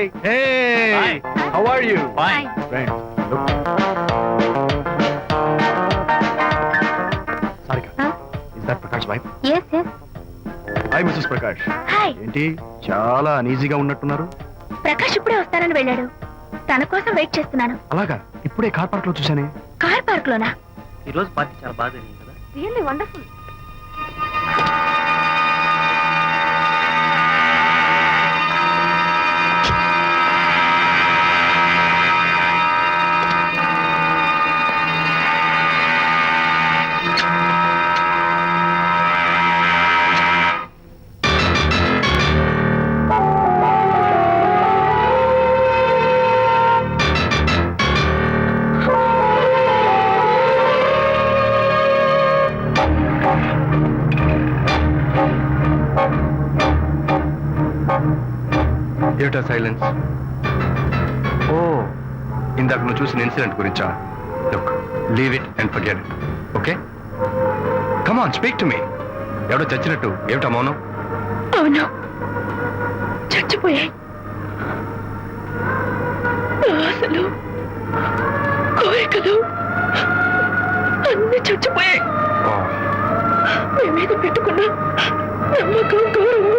Hi hey Hi. How are you Fine. Friend Sarika Huh? Is that Prakash wife yes yes hi Mrs Prakash hi ఏంటి చాలా అనీజీగా ఉన్నట్టున్నారు. ప్రకాష్ ఇప్పుడే వస్తానని వెళ్ళాడు. తన కోసం వెయిట్ చేస్తున్నాను. అలాగా? ఇప్పుడే కార్ పార్క్లో చూశానే. కార్ పార్క్ లోనా ఈ రోజు పార్టీ చాలా బాగా జరిగింది కదా. రియల్లీ వండర్ఫుల్ ఏటా సైలెన్స్ ఓ ఇందాక నువ్వు చూసిన ఇన్సిడెంట్ గురించా? Look leave it and forget it okay come on speak to me ఎవడో చచ్చినట్టు ఏమిటా మౌనం? అవును. చచ్చిపోయాయి ఆశలు కోరికలు అన్ని చచ్చిపోయాయి. మీ మీద పెట్టుకున్న నమ్మకం గౌరవం.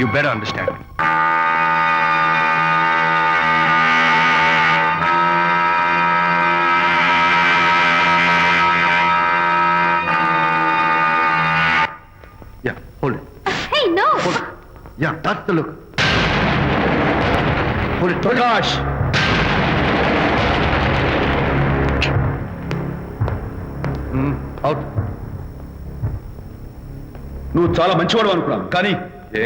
you better understand Yeah, hold it. Hold it. Yeah, that's the look. Hold it. Prakash! Mm, out. నువ్వు చాలా మంచివాడు అనుకున్నాను కానీ ఏ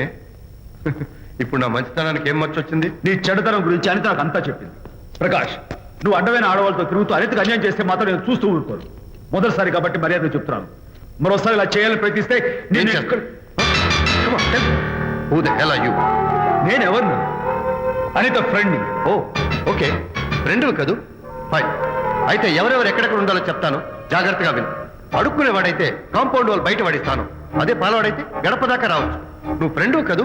ఇప్పుడు నా మంచితనానికి ఏం మర్చి వచ్చింది? నీ చెడుతనం గురించి అనిత నాకు అంతా చెప్పింది. ప్రకాష్ నువ్వు అడ్డమైన ఆడవాళ్ళతో తిరుగుతూ అనితకు అన్యాయం చేస్తే మాత్రం నేను చూస్తూ ఊరుకోను. మొదటిసారి కాబట్టి మర్యాద చెప్తున్నాను. మరోసారి ఇలా చేయాలని ప్రయత్నిస్తే నేను ఎవరిని Anitha friend oh okay. Friend కదూ? ఫైన్ అయితే ఎవరెవరు ఎక్కడెక్కడ ఉండాలో చెప్తాను. జాగ్రత్తగా విను. అడుక్కునేవాడైతే కాంపౌండ్ వాళ్ళు బయట పడిస్తాను. అదే పాలవాడైతే గడప దాకా రావచ్చు. నువ్వు ఫ్రెండు కదూ?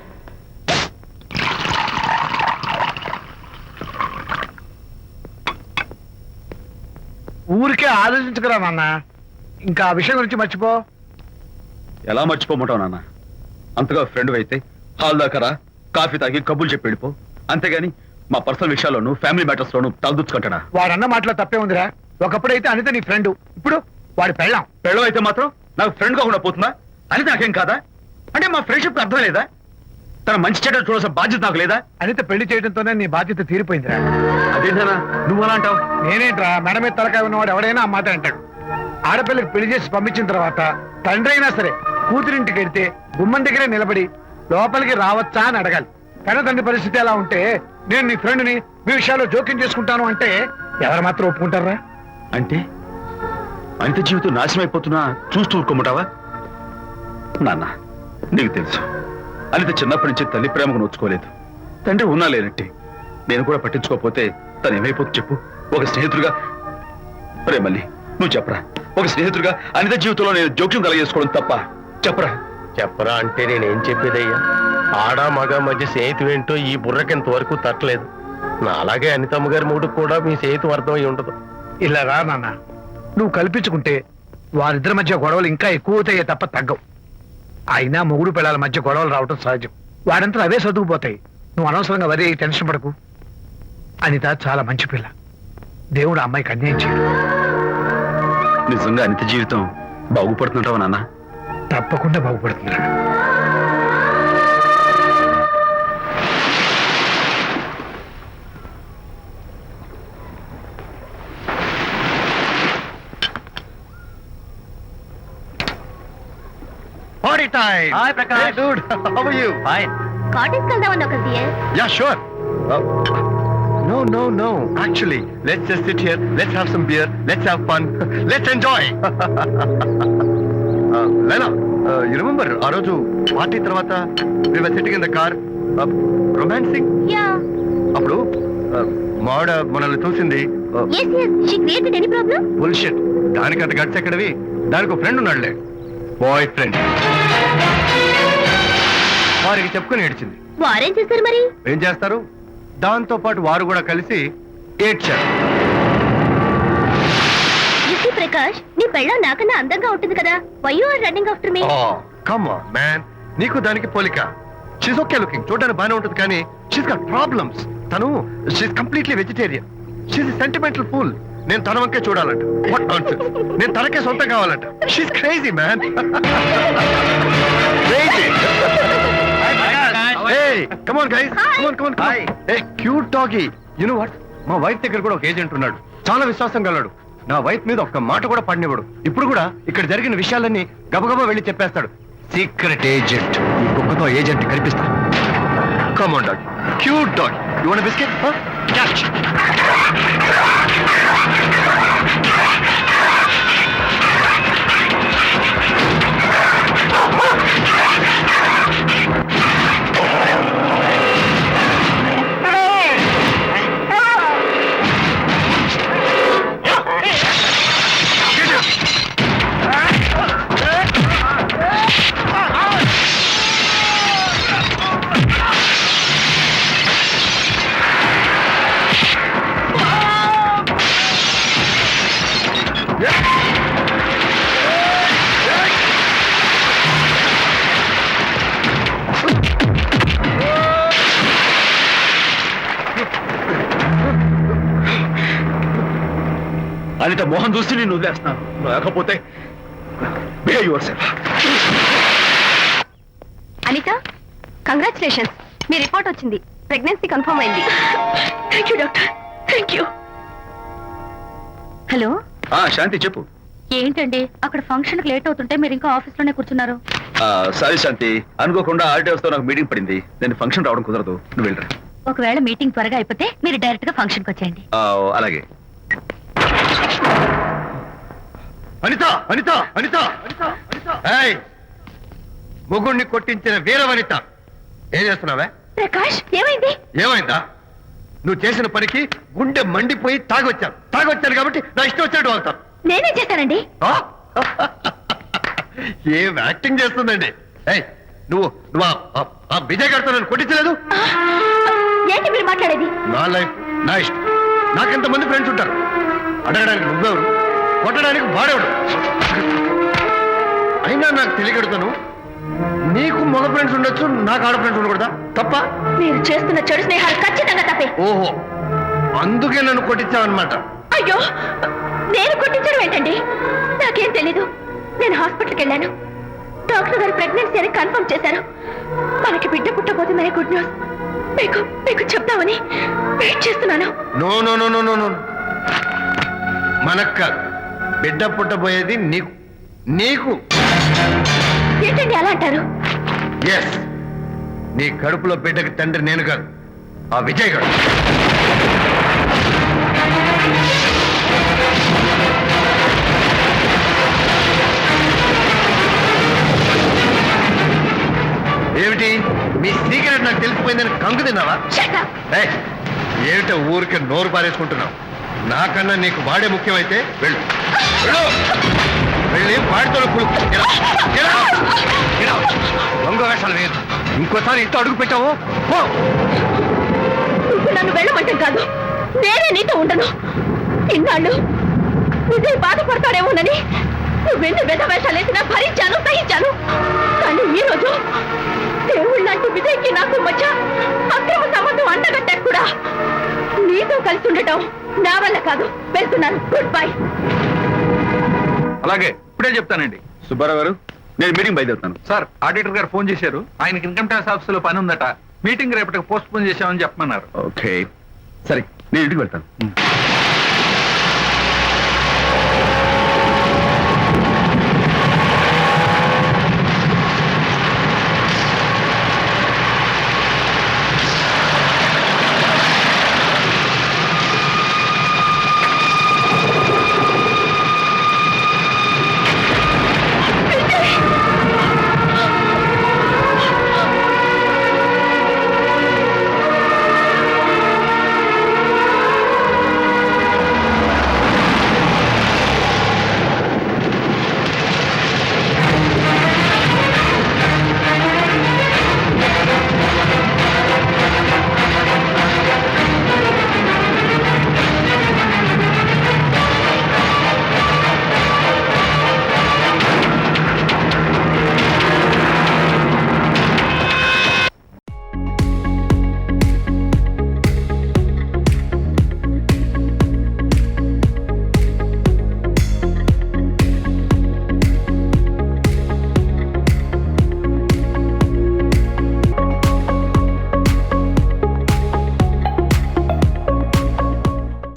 ఊరికే ఆలోచించుకురా నాన్న. ఇంకా ఆ విషయం గురించి మర్చిపో. ఎలా మర్చిపోమంటావు నాన్న? అంతగా ఫ్రెండ్ అయితే హాల్ దాకా రా కాఫీ తాగి కబుర్లు చెప్పి వెళ్ళిపో. అంతేగాని మా పర్సనల్ విషయాల్లోనూ ఫ్యామిలీ మ్యాటర్స్ లోను తలదూర్చుకుంటాడా వాడన్న మాటలో తప్పే ఉందిరా. ఒకప్పుడైతే అనిత నీ ఫ్రెండ్ ఇప్పుడు వాడి పెళ్ళాం. పెళ్ళం అయితే మాత్రం నాకు ఫ్రెండ్ కాకుండా పోతుందా? అని నాకేం కాదా? అంటే మా ఫ్రెండ్షిప్ అర్థం లేదా? తన మంచి చెడ్డ చూడాల్సిన బాధ్యత నాకు లేదా? అనిత పెళ్ళి చేయడంతోనే నీ బాధ్యత తీరిపోయిందిరా. అదేంటనా నువ్వు అలా అంటావు నేనేంట్రా మెడ మీద తలకాయ ఉన్నవాడు ఎవడైనా ఆ మాట అంటాడు. ఆడపిల్లకి పెళ్ళి చేసి పంపించిన తర్వాత తండ్రి అయినా సరే కూతురింటికి వెళ్తే గుమ్మం దగ్గరే నిలబడి లోపలికి రావచ్చా అని అడగాలి. కన్న తండ్రి పరిస్థితి ఎలా ఉంటే నేను నీ ఫ్రెండ్ని మీ విషయాల్లో జోక్యం చేసుకుంటాను అంటే ఎవరు మాత్రం ఒప్పుకుంటారా? అంటే? అనిత జీవితం నాశనం అయిపోతున్నా చూస్తూ ఊరుకోమంటావా? నాన్న నీకు తెలుసు. అనిత చిన్నప్పటి నుంచి తల్లి ప్రేమకు నోచుకోలేదు తండ్రి ఉన్నా లేనట్టే. నేను కూడా పట్టించుకోకపోతే తను ఏమైపోతుంది చెప్పు. ఒక స్నేహితుడిగా రే మళ్ళీ నువ్వు చెప్పరా? ఒక స్నేహితుడిగా అనిత జీవితంలో నేను జోక్యం కలగజేసుకోవడం తప్ప చెప్పరా? చెప్పరా అంటే నేనేం చెప్పేదయ్యా? ఆడ మగ మధ్య స్నేహితు ఏంటో ఈ బుర్రకింత వరకు తట్టలేదు. నా అలాగే అనితమ్మ గారి మూడు కూడా మీ స్నేహితు అర్థం అయి ఉండదు. ఇలా రా నాన్న. నువ్వు కల్పించుకుంటే వారిద్దరి మధ్య గొడవలు ఇంకా ఎక్కువ అవుతాయే తప్ప తగ్గవు. అయినా మొగుడు పిల్లల మధ్య గొడవలు రావటం సహజం. వాడంతా అవే సర్దుకుపోతాయి. నువ్వు అనవసరంగా వరే టెన్షన్ పడకు. అనిత చాలా మంచి పిల్ల. దేవుడు ఆ అమ్మాయికి అన్యాయం చేయడు. నిజంగా అనిత జీవితం బాగుపడుతుంటావా నాన్న? తప్పకుండా బాగుపడుతుందిరా party time Hi, Prakash. Hey, dude. How are you? Fine cottage వెళ్దామని ఒక Yeah, sure. Uh, no, no, no. Actually, let's just sit here. Let's have some beer. Let's have fun. let's enjoy. uh, Lena, uh, you remember ఆ రోజు party తర్వాత we were sitting in the car, uh, romancing. Yeah అప్పుడు uh, మావిడ మనల్ని చూసింది దానికి అంత గడిచి ఎక్కడవి దానికి ఫ్రెండ్ ఉన్నాడులే బాయ్ ఫ్రెండ్ వారికి చెప్పుకొని ఏడ్చింది. వారేం చేశారు మరి? ఏం చేస్తారు? దాంతో పాటు వారు కూడా కలిసి ఏడ్చారు. ప్రకాష్? నీ పెళ్ళం నాకన్నా అందంగా ఉంటుంది కదా. Why you are running after me come man నీకు దానికి పోలిక. షీస్ ఓకే లుకింగ్ చూడడానికి బాగానే ఉంటుంది కానీ షీస్ గట్ ప్రాబ్లమ్స్ తను she's completely vegetarian she's sentimental full నేను తన వంకే చూడాలంట. వాట్ నాన్సెన్స్ నేను తనకే సొంతం కావాలంట. She's crazy man crazy Come on, come on, come on. Hey, cute doggy. You know what? మా వైఫ్ దగ్గర కూడా ఒక ఏజెంట్ ఉన్నాడు. చాలా విశ్వాసం గలడు నా వైఫ్ మీద ఒక్క మాట కూడా పడినివ్వడు. ఇప్పుడు కూడా ఇక్కడ జరిగిన విషయాలన్నీ గబగబా వెళ్ళి చెప్పేస్తాడు. సీక్రెట్ ఏజెంట్ ఈ కుక్కతో ఏజెంట్ కనిపిస్తా. Come on dog cute dog you want biscuit catch Anitha Mohan చూసి నేను వదిలేస్తున్నాను. లేకపోతే బిహేవ్ యువర్ సెల్ఫ్ అనిత కంగ్రాచులేషన్స్ మీ రిపోర్ట్ వచ్చింది. ప్రెగ్నెన్సీ కన్ఫర్మ్ అయింది. Thank you doctor thank you hello? Shanti చెప్పు. ఏంటండి? అక్కడ ఫంక్షన్ లేట్ అవుతుంటే మీరు ఇంకా ఆఫీస్లోనే కూర్చున్నారు సారీ శాంతి. అనుకోకుండా ఆర్టీఎస్తో నాకు మీటింగ్ పడింది. నేను ఫంక్షన్ రావడం కుదరదు. నువ్వు వెళ్ళరా. ఒకవేళ మీటింగ్ త్వరగా అయిపోతే మీరు డైరెక్ట్గా ఫంక్షన్కి వచ్చేయండి అలాగే. అనిత అనిత అనిత. మొగుణ్ణి కొట్టించిన వీర వనిత ఏం చేస్తున్నావే? ప్రకాష్ ఏమైంది? ఏమైందా? నువ్వు చేసిన పనికి గుండె మండిపోయి తాగొచ్చాను. తాగొచ్చాను కాబట్టి నా ఇష్టం వచ్చినట్టు వాళ్తాను నేనేం చేశానండి? ఏం యాక్టింగ్ చేస్తుందండి? ఏయ్ నువ్వు నువ్వు ఆ- విజయ్ గారితో నన్ను కొట్టించలేదు? ఏంటి మీరు మాట్లాడేది? నా లైఫ్ నా ఇష్టం. నాకెంతమంది ఫ్రెండ్స్ ఉంటారు? అడగడానికి నువ్వెవరు? కొట్టడానికి వాడేవాడు. అయినా నాకు తెలియగడుతాను నీకు మగ ఫ్రెండ్స్ ఉండొచ్చు నాకు ఆడ ఫ్రెండ్స్ ఉండకూడదా? తప్ప? మీరు చేస్తున్న చెడు స్నేహాలు ఖచ్చితంగా తప్పే. ఓహో అందుకే నన్ను కొట్టించావన్నమాట. అయ్యో నేను కొట్టించడం ఏంటండి? నాకేం తెలీదు. నేను హాస్పిటల్కి వెళ్ళాను. డాక్టర్ గారు ప్రెగ్నెన్సీ అని కన్ఫర్మ్ చేశారు. మనకి బిడ్డ పుట్టబోతుందనే గుడ్ న్యూస్. మీకు మీకు చెప్తామని వెయిట్ చేస్తున్నాను. No no no no no no. మనక్క బిడ్డ పుట్టబోయేది నీకు. నీకు. ఏంటండి అలా అంటారు? ఎస్ నీ కడుపులో బిడ్డకి తండ్రి నేను కాదు. ఆ విజయ్ గారు ఏమిటి? మీ సీక్రెట్ నాకు తెలిసిపోయిందని కంగు తిన్నావా? ఏమిటో ఊరికే నోరు పారేసుకుంటున్నావు. నాకన్నా నీకు వాడే ముఖ్యమైతే వెళ్ళు. వెళ్ళి వాడితో దొంగ వేషాలు వేయద్దు ఇంకోసారి ఇంత అడుగు పెట్టావు? నన్ను వెళ్ళమంటే కాదు. నేనే నీతో ఉండను. ఇన్నాళ్ళు విజయ్ బాధపడతాడేమోనని నువ్వెన్ని వెద వేషాలేసినా భరించాను సహించాను. కానీ ఈ రోజు దేవుళ్ళంటి విజయ్కి నాకు మధ్య అక్రమ సంబంధం అండగట్టాడు కూడా. నీతో కలిసి ఉండటం నా వల్ల కాదు. వెళ్తున్నాను. గుడ్ బై అలాగే. ఇప్పుడే చెప్తానండి. సుబ్బారావు గారు నేను మీటింగ్ బయలుదేరుతాను. సార్ ఆడిటర్ గారు ఫోన్ చేశారు. ఆయనకి ఇన్కమ్ ట్యాక్స్ ఆఫీస్లో పని ఉందట. మీటింగ్ రేపటికి పోస్ట్ పోన్ చేశామని చెప్పమన్నారు. ఓకే. సరే నేను ఇంటికి వెళ్తాను.